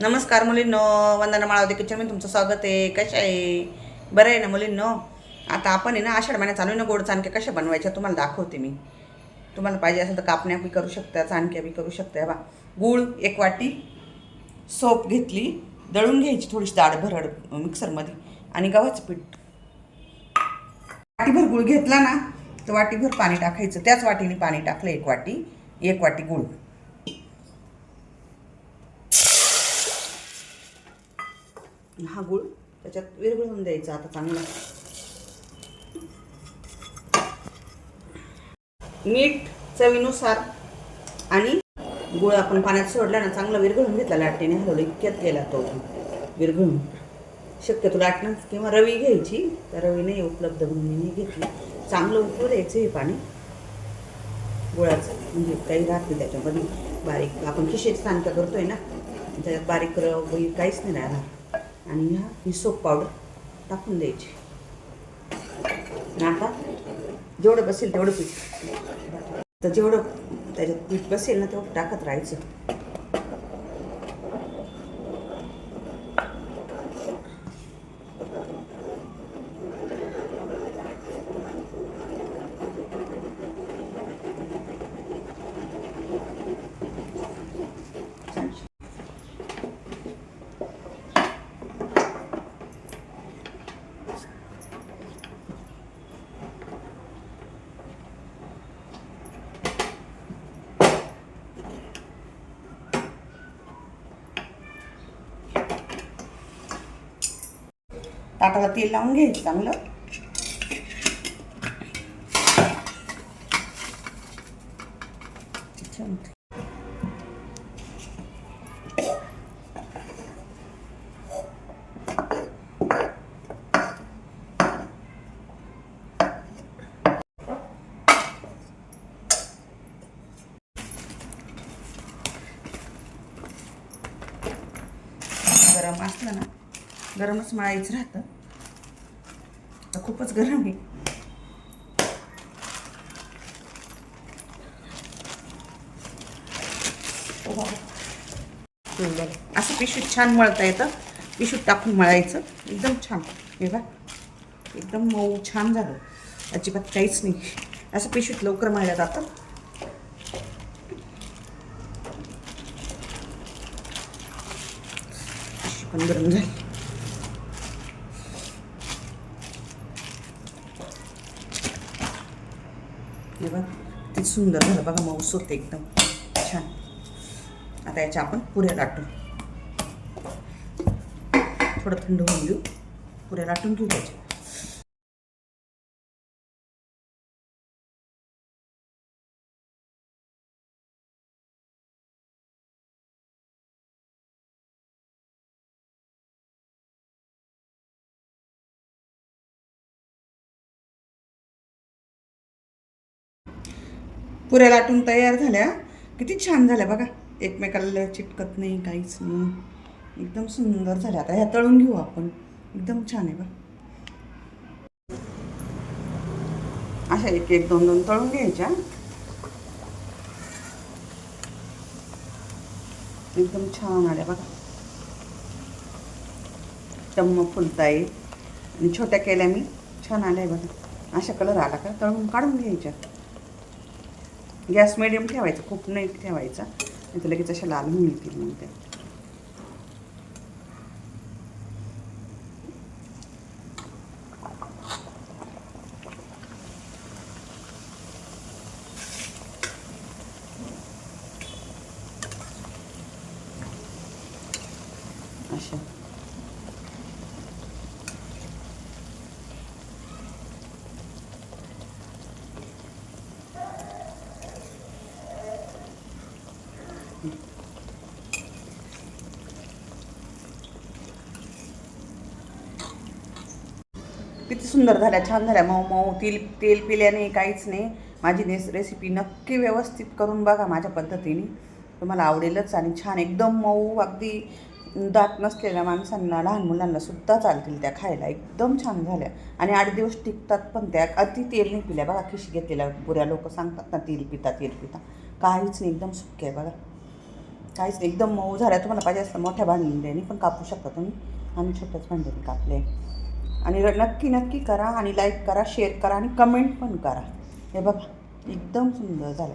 नमस्कार मुलींनो वंदना माळावते किचनमध्ये तुमचं स्वागत आहे. कशा आहे? बरं आहे ना मुलींनो? आता आपण आहे ना आषाढ महिन्यात चालू आहे ना गोड चाणक्या कशा बनवायच्या तुम्हाला दाखवते मी. तुम्हाला पाहिजे असेल तर कापण्या बी करू शकता चाणक्या बी करू शकता. बा गूळ एक वाटी सोप घेतली दळून घ्यायची थोडीशी दाड भरड मिक्सरमध्ये आणि गव्हाचं पीठ. वाटीभर गुळ घेतला ना तर वाटीभर पाणी टाकायचं. त्याच वाटीने पाणी टाकलं एक वाटी एक वाटी गुळ. हा गुळ त्याच्यात विरघळून द्यायचा आता चांगला. मीठ चवीनुसार आणि गुळ आपण पाण्यात सोडला ना चांगला विरघळून घेतला लाटणीने. हलवलं इतक्यात गेला तो विरघळून. शक्यतो लाटणं किंवा रवी घ्यायची तर रवी नाही उपलब्ध म्हणून मी नाही घेतली. चांगलं उकळू द्यायचं हे पाणी. गुळाचं. म्हणजे काही राहत नाही त्याच्यामध्ये. बारीक आपण खिशेची सांगता करतोय ना त्याच्यात बारीक रवी काहीच नाही राहणार. आणि ह्या ही सोप पावडर टाकून द्यायची. आणि आता जेवढं बसेल तेवढं पीठ. तर जेवढं त्याच्यात पीठ बसेल ना तेवढं टाकत राहायचं. ताटाला तेल लावून घ्यायचं चांगलं. गरम असलं ना गरमच मळायचं राहतं. तर खूपच गरम आहे. हम्म, बघा. असं पिशवीत छान मळता येतं. पिशवीत टाकून मळायचं. एकदम छान. हे बघा. एकदम मऊ छान झालं. अजिबात काहीच नाही. असं पिशवीत लवकर मळलं जातं. पण गरम झाली. हे बघ किती सुंदर झालं. बघा मऊस होते एकदम. छान. आता याच्या आपण पुऱ्या लाटू. थोडं थंड होऊन घेऊ पुऱ्या लाटून घेऊ त्याच्या. पुऱ्या लाटून तयार झाल्या. किती छान झाल्या बघा. एकमेकाला चिटकत नाही काहीच नाही. एकदम सुंदर झाल्या. आता ह्या तळून घेऊ आपण. एकदम छान आहे बघा. अशा एक एक दोन दोन तळून घ्यायच्या. एकदम छान आल्या बघा. चम्म फुलताय आणि छोट्या केल्या मी. छान आल्या बघा. अशा कलर आला का? तळून काढून घ्यायच्या. गॅस मिडियम ठेवायचा खूप नाही ठेवायचा. नाही तर लगेच अशा लाल मिळतील मग त्या. अशा. किती सुंदर झाल्या छान झाल्या. मऊ मऊ तेल तेल पिल्याने काहीच नाही. माझी नेस रेसिपी नक्की व्यवस्थित करून बघा माझ्या पद्धतीने. तुम्हाला आवडेलच आणि छान एकदम मऊ अगदी दात नसलेल्या माणसांना लहान मुलांना सुद्धा चालतील त्या खायला. एकदम छान झाल्या. आणि आठ दिवस टिकतात पण त्या. अति तेल नाही पिल्या. बघा खिशी घेतलेल्या पुऱ्या लोक सांगतात ना तेल पिता तेल पिता. काहीच नाही. एकदम सुक्या आहे बघा. काहीच एकदम मऊ झाल्या तुम्हाला पाहिजे असतं मोठ्या भांड्याने पण कापू शकता. तुम्ही? आम्ही छोट्याच भांड्याने कापले. आणि नक्की नक्की करा आणि लाईक करा शेअर करा आणि कमेंट पण करा. हे बघा एकदम सुंदर झालं.